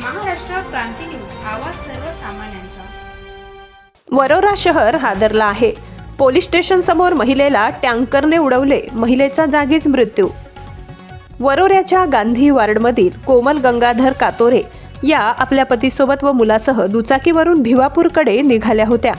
क्रांती news आवाज सर्वसामान्यांचा. वरोरा शहर हादरला आहे. पोलीस स्टेशन समोर महिलेला टँकरने उडवले. महिलेचा जागीच मृत्यू. वरोऱ्याच्या गांधी वार्डमधील कोमल गंगाधर कातोरे या आपल्या पतीसोबत व मुलासह दुचाकीवरून भिवापूरकडे निघाल्या होत्या.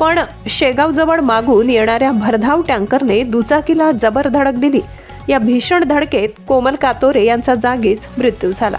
पण शेगावजवळ मागून येणाऱ्या भरधाव टँकरने दुचाकीला जबर धडक दिली. या भीषण धडकेत कोमल कातोरे यांचा जागीच मृत्यू झाला.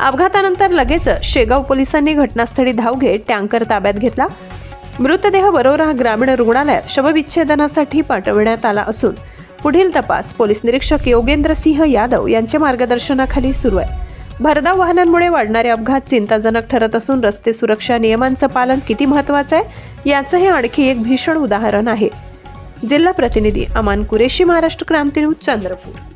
अपघातानंतर लगेच शेगाव पोलिसांनी घटनास्थळी धाव घेत टँकर ताब्यात घेतला. मृतदेह बरोरा ग्रामीण रुग्णालयात शवविच्छेदनासाठी पाठवण्यात आला असून पुढील तपास पोलीस निरीक्षक योगेंद्र सिंह यादव यांच्या मार्गदर्शनाखाली सुरू आहे. भरधाव वाहनांमुळे वाढणारे अपघात चिंताजनक ठरत असून रस्ते सुरक्षा नियमांचं पालन किती महत्वाचं आहे याचं हे आणखी एक भीषण उदाहरण आहे. जिल्हा प्रतिनिधी अमान कुरेशी महाराष्ट्र क्रांती न्यूज चंद्रपूर.